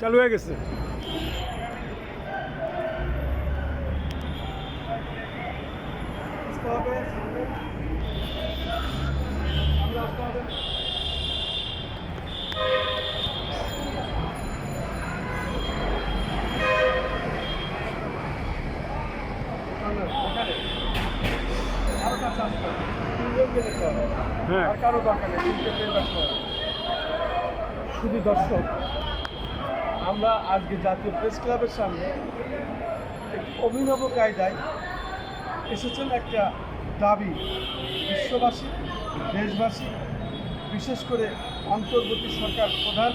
চালু হয়ে গেছে হ্যাঁ। শুধু দর্শক আমরা আজকে জাতীয় প্রেস ক্লাবের সামনে অভিনব কায়দায় এসেছেন একটা দাবি, বিশ্ববাসী, দেশবাসী, বিশেষ করে অন্তর্বর্তী সরকার প্রধান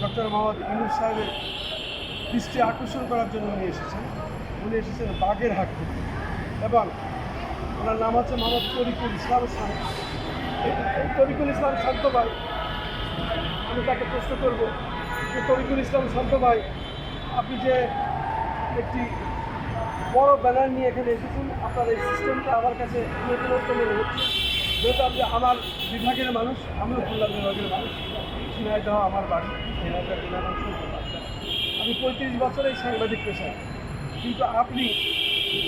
ডক্টর মোহাম্মদ ইনুস সাহেবের দৃষ্টি আকর্ষণ করার জন্য উনি এসেছেন। উনি এসেছেন বাগেরহাট থেকে এবং ওনার নাম হচ্ছে মোহাম্মদ তরিকুল ইসলাম তরিকুল ইসলাম শান্ত ভাই, আমি তাকে প্রশ্ন করব যে তরিকুল ইসলাম শান্ত ভাই, আপনি যে একটি বড় ব্যানার নিয়ে এখানে এসেছেন, আপনার এই সিস্টেমটা আমার কাছে নতুনত্ব মনে হচ্ছে যেহেতু আপনি আমার বিভাগের মানুষ, আমিও খুলনা বিভাগের মানুষ। ঝিনাইদহ আমার বাড়ি আমি পঁয়ত্রিশ বছর এই সাংবাদিক পেশায়। কিন্তু আপনি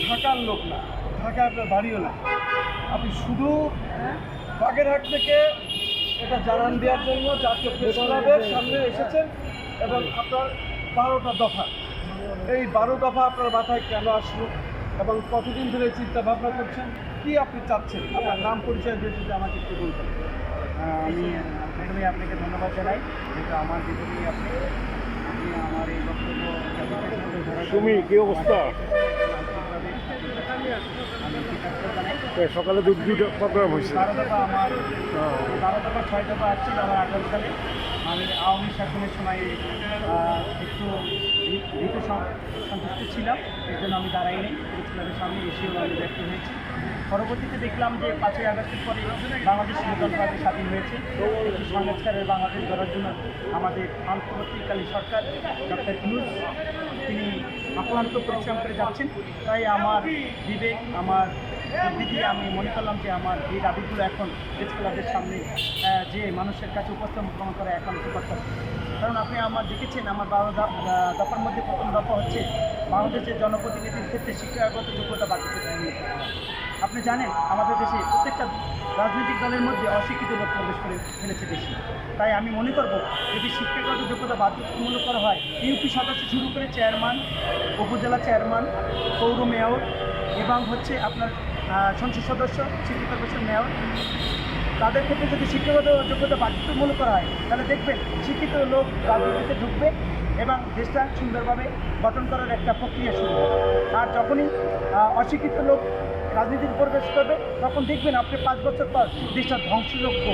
ঢাকার লোক না, ঢাকায় আপনার বাড়িও না। আপনি শুধু বাগেরহাট থেকে এটা জানান দেওয়ার জন্য জাতীয় সামনে এসেছেন। এবং আপনার বারোটা দফা। এই বারো দফা আপনার মাথায় কেন আসলো এবং কতদিন ধরে চিন্তা ভাবনা করছেন? কি আপনি চাচ্ছেন? আপনার নাম পরিচয় দিয়ে যদি আমাকে একটু বলতেন। আমি প্রথমে আপনাকে ধন্যবাদ জানাই যেহেতু আমার বিপরীতে আপনি আপনি আমার এই বক্তব্য সুমি, কি অবস্থা? আমি সকালে দুটো প্রোগ্রাম হয়েছে। হ্যাঁ। দু আমি আওয়ামী একটু ছিলাম আমি দাঁড়াইনি ব্যক্ত হয়েছি পরবর্তীতে দেখলাম যে পাঁচই আগস্টের পরে বাংলাদেশ নতুনভাবে স্বাধীন হয়েছে। একটি সংস্কারের বাংলাদেশ গড়ার জন্য আমাদের অন্তর্বর্তীকালীন সরকার ডক্টর ইনুস তিনি আক্রান্ত পরিশ্রম করে যাচ্ছেন। তাই আমার বিবেক, আমার দিয়ে আমি মনে করলাম যে আমার এই দাবিগুলো এখন প্রেস ক্লাবের সামনে যে মানুষের কাছে উপস্থাপন করা এখন কর্তব্য কারণ আপনি আমার দেখেছেন, আমার বারো দফার মধ্যে প্রথম দফা হচ্ছে বাংলাদেশের জনপ্রতিনিধির ক্ষেত্রে শিক্ষাগত যোগ্যতা বাড়তে আপনি জানেন, আমাদের দেশে প্রত্যেকটা রাজনৈতিক দলের মধ্যে অশিক্ষিত লোক প্রবেশ করে ফেলেছে বেশি। তাই আমি মনে করব, যদি শিক্ষাগত যোগ্যতা বাধ্যতামূলক করা হয় ইউপি সদস্য শুরু করে চেয়ারম্যান উপজেলা চেয়ারম্যান পৌর মেয়র এবং হচ্ছে আপনার সংসদ সদস্য সিটি কর্পোরেশন মেয়র। তাদের ক্ষেত্রে যদি শিক্ষাগত যোগ্যতা বাধ্যতামূলক করা হয়, তাহলে দেখবেন শিক্ষিত লোক রাজনীতিতে ঢুকবে এবং দেশটা সুন্দরভাবে গঠন করার একটা প্রক্রিয়া শুরু আর যখনই অশিক্ষিত লোক রাজনীতিতে প্রবেশ করবে, তখন দেখবেন আপনি পাঁচ বছর পর দেশটা ধ্বংসযোগ্য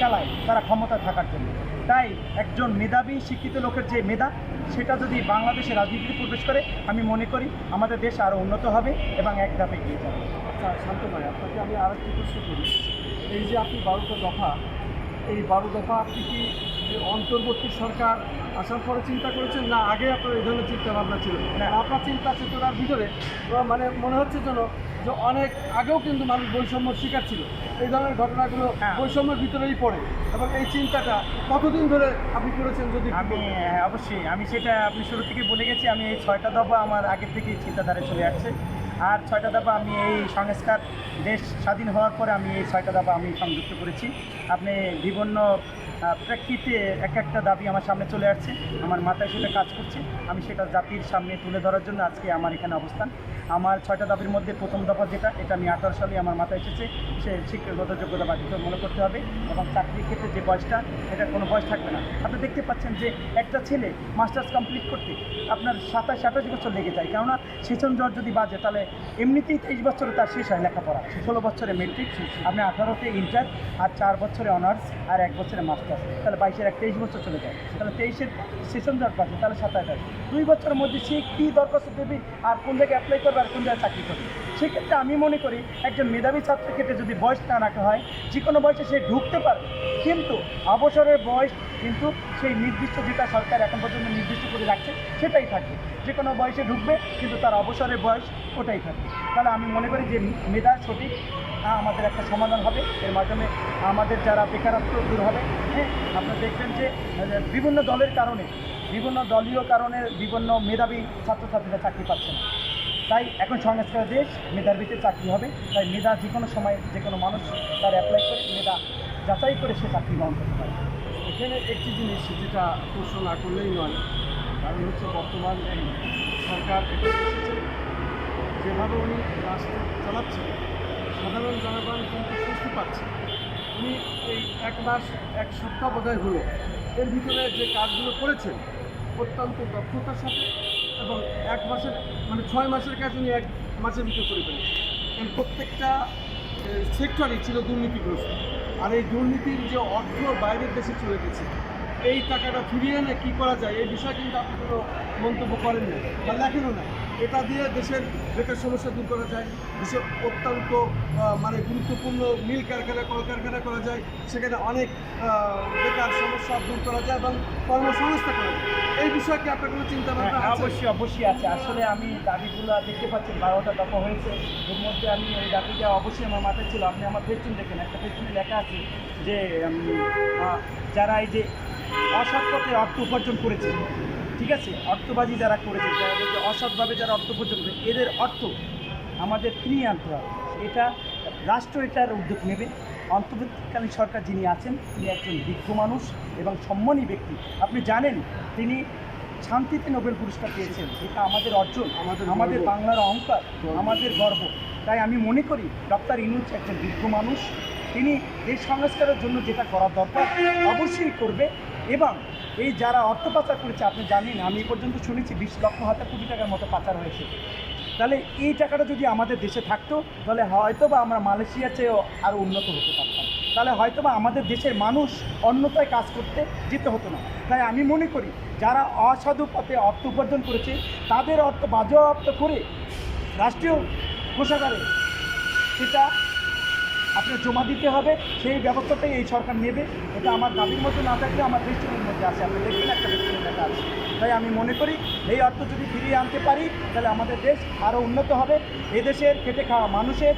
চালায়, তারা ক্ষমতা থাকার জন্য। তাই একজন মেধাবী শিক্ষিত লোকের যে মেধা সেটা যদি বাংলাদেশে রাজনীতিতে প্রবেশ করে আমি মনে করি আমাদের দেশ আরও উন্নত হবে এবং এক ধাপে এগিয়ে যাবে। আচ্ছা শান্ত ভাই আপনাকে আমি আরেকটি প্রশ্ন করি। এই যে আপনি বারোটা দফা এই বারো দফা আপনি কি যে অন্তর্বর্তী সরকার আসার পরে চিন্তা করেছেন? না আগে আপনার এই ধরনের চিন্তা ভাবনা ছিল। না। আপনার চিন্তা চেতনার ভিতরে মানে মনে হচ্ছে যেন যে অনেক আগেও কিন্তু মানুষ বৈষম্যর শিকার ছিল। এই ধরনের ঘটনাগুলো হ্যাঁ। বৈষম্যের ভিতরেই পড়ে এবং এই চিন্তাটা কতদিন ধরে আপনি করেছেন যদি আমি হ্যাঁ, অবশ্যই। আমি সেটা আপনি শুরু থেকে বলে গেছি। আমি এই ছয়টা দফা আমার আগের থেকেই চিন্তাধারা চলে আসছে। আর ছয়টা দফা আমি এই সংস্কার দেশ স্বাধীন হওয়ার পরে আমি এই ছয়টা দফা আমি সংযুক্ত করেছি। আপনি বিভিন্ন প্রেক্ষিতে এক একটা দাবি আমার সামনে চলে আসছে, আমার মাথায় সেটা কাজ করছে। আমি সেটা জাতির সামনে তুলে ধরার জন্য আজকে আমার এখানে অবস্থান। আমার ছয়টা দাবির মধ্যে প্রথম দফা যেটা, এটা আমি আঠারো সালে আমার মাথায় এসেছে, সে শিক্ষাগত যোগ্যতা বাধ্যতামূলক করতে হবে এবং চাকরির ক্ষেত্রে যে বয়সটা, এটা কোনো বয়স থাকবে না। আপনি দেখতে পাচ্ছেন যে একটা ছেলে মাস্টার্স কমপ্লিট করতে আপনার সাতাশ, আঠাশ বছর লেগে যায়। কেননা সেচন জ্বর যদি বাজে, তাহলে এমনিতেই তেইশ বছরে তার শেষ হয় লেখাপড়া। ষোলো বছরে মেট্রিক আপনি আঠারোতে ইন্টার আর চার বছরে অনার্স আর এক বছরে তাহলে বাইশের এক তেইশ বছর চলে যায়। তাহলে তেইশের সেশন দরকার আছে তাহলে সাতাশ আসে দুই বছরের মধ্যে সে কী দরখাস্ত দেবে, আর কোন জায়গায় অ্যাপ্লাই করবে, আর কোন জায়গায় চাকরি করবে? সেক্ষেত্রে আমি মনে করি, একজন মেধাবী ছাত্রের ক্ষেত্রে যদি বয়স না রাখা হয়, যে কোনো বয়সে সে ঢুকতে পারবে। কিন্তু অবসরের বয়স কিন্তু সেই নির্দিষ্ট যেটা সরকার এখন পর্যন্ত নির্দিষ্ট করে রাখছে, সেটাই থাকবে। যে কোনো বয়সে ঢুকবে, কিন্তু তার অবসরের বয়স ওটাই থাকবে। তাহলে আমি মনে করি যে মেধা সঠিক আমাদের একটা সমাধান হবে। এর মাধ্যমে আমাদের যারা বেকারত্ব দূর হবে হ্যাঁ আপনারা দেখবেন যে বিভিন্ন দলের কারণে, বিভিন্ন দলীয় কারণে বিভিন্ন মেধাবী ছাত্রছাত্রীরা চাকরি পাচ্ছে না। তাই এখন সংস্কার দেশ, মেধার ভিত্তিতে চাকরি হবে। তাই মেধা যে কোনো সময় যে কোনো মানুষ তার অ্যাপ্লাই করে, মেধা যাচাই করে সে চাকরি গ্রহণ করতে পারে। এখানে একটি জিনিস যেটা প্রশ্ন না করলেই নয় কারণ হচ্ছে বর্তমান এই সরকার যেভাবে উনি রাষ্ট্র চালাচ্ছেন, সাধারণ জনগণ কিন্তু স্বস্তি পাচ্ছে। উনি এই এক মাস, এক সপ্তাহ বোধহয় হলো, এর ভিতরে যে কাজগুলো করেছেন, অত্যন্ত দক্ষতার সাথে এবং এক মাসের মানে ছয় মাসের কাজ উনি এক মাসের ভিতরে করে ফেলেছেন। কারণ প্রত্যেকটা সেক্টরই ছিল দুর্নীতিগ্রস্ত আর এই দুর্নীতির যে অর্থ বাইরের দেশে চলে গেছে, এই টাকাটা ফিরিয়ে এনে কী করা যায়? এই বিষয়ে কিন্তু আপনি কোনো মন্তব্য করেন না বা লেখেনও না এটা দিয়ে দেশের বেকার সমস্যা দূর করা যায় দেশের অত্যন্ত মানে গুরুত্বপূর্ণ মিল কারখানা কলকারখানা করা যায় সেখানে অনেক বেকার সমস্যা দূর করা যায় এবং কর্মসংস্থা করা যায়। এই বিষয়ে কি আপনার কোনো চিন্তা ভাবনা হ্যাঁ, অবশ্যই অবশ্যই আছে। আসলে আমি দাবিগুলো দেখতে পাচ্ছি বারোটা দফা হয়েছে। এর মধ্যে আমি ওই দাবিটা অবশ্যই আমার মাথায় ছিল। আপনি আমার পেছন দেখেন একটা পেছনে লেখা আছে যে যারা এই যে অসৎ পথে অর্থ উপার্জন করেছে ঠিক আছে? অর্থবাজি যারা করেছে যারা এই যে অসৎভাবে যারা অর্থ উপার্জন করেছে এদের অর্থ আমাদের ফিরিয়ে আনতে হবে। এটা রাষ্ট্র এটার উদ্যোগ নেবে। অন্তর্বর্তীকালীন সরকার যিনি আছেন তিনি একজন বিজ্ঞ মানুষ এবং সম্মানী ব্যক্তি। আপনি জানেন তিনি শান্তিতে নোবেল পুরস্কার পেয়েছেন। এটা আমাদের অর্জন আমাদের আমাদের বাংলার অহংকার আমাদের গর্ব। তাই আমি মনে করি ডক্টর ইনুজ একজন বিজ্ঞ মানুষ। তিনি এই সংস্কারের জন্য যেটা করা দরকার অবশ্যই করবে। এবং এই যারা অর্থ পাচার করেছে, আপনি জানেন, আমি পর্যন্ত শুনেছি বিশ লক্ষ হাজার কোটি টাকার মতো পাচার হয়েছে। তাহলে এই টাকাটা যদি আমাদের দেশে থাকতো, তাহলে হয়তো বা আমরা মালয়েশিয়া চেয়েও আরও উন্নত হতে পারতাম। তাহলে হয়তো বা আমাদের দেশের মানুষ অন্যতায় কাজ করতে যেতে হতো না। তাই আমি মনে করি, যারা অসাধু পথে অর্থ উপার্জন করেছে, তাদের অর্থ বাজেয়াপ্ত করে রাষ্ট্রীয় কোষাগারে সেটা আপনার জমা দিতে হবে, সেই ব্যবস্থাটাই এই সরকার নেবে। এটা আমার দাবির মধ্যে না থাকলে আমার দৃষ্টির মধ্যে আছে। আপনি দেখবেন একটা দৃষ্টির লেখা আছে। তাই আমি মনে করি, এই অর্থ যদি ফিরিয়ে আনতে পারি, তাহলে আমাদের দেশ আরও উন্নত হবে। এদেশের খেটে খাওয়া মানুষের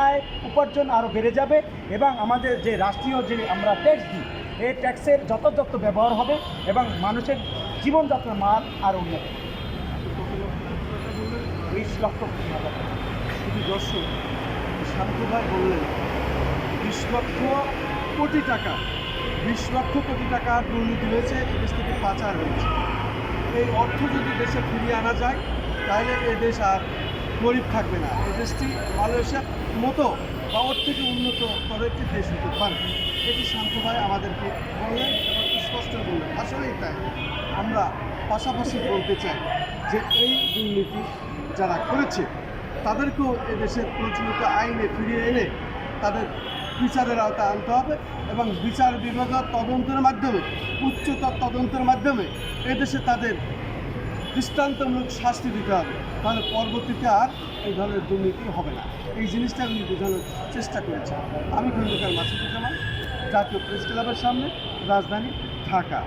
আয় উপার্জন আরও বেড়ে যাবে এবং আমাদের যে রাষ্ট্রীয় যে আমরা ট্যাক্স দিই, এই ট্যাক্সের যথাযথ ব্যবহার হবে এবং মানুষের জীবনযাত্রার মান আরও উন্নত। বিশ লক্ষ। শুধু দর্শক। শান্তভাই বললেন, বিশ লক্ষ কোটি টাকা, বিশ লক্ষ কোটি টাকা দুর্নীতি হয়েছে এদেশ থেকে পাচার হয়েছে। এই অর্থ যদি দেশে ফিরিয়ে আনা যায়, তাহলে এ দেশ আর গরিব থাকবে না। এই দেশটি মালয়েশিয়ার মতো বা ওর থেকে উন্নত করে একটি দেশ হতে পারে। এটি শান্ত ভাই আমাদেরকে বললেন এবং স্পষ্ট বললেন। আসলেই তাই। আমরা পাশাপাশি বলতে চাই যে এই দুর্নীতি যারা করেছে তাদেরকেও এদেশের প্রচলিত আইনে ফিরিয়ে এনে তাদের বিচারের আওতায় আনতে হবে এবং বিচার বিভাগের তদন্তের মাধ্যমে, উচ্চতর তদন্তের মাধ্যমে এদেশে তাদের দৃষ্টান্তমূলক শাস্তি দিতে হবে। তাহলে পরবর্তীতে আর এই ধরনের দুর্নীতি হবে না। এই জিনিসটা উনি বোঝানোর চেষ্টা করেছেন আমি খন্দকার মাসুদুজ্জামান, জাতীয় প্রেস ক্লাবের সামনে, রাজধানী ঢাকা।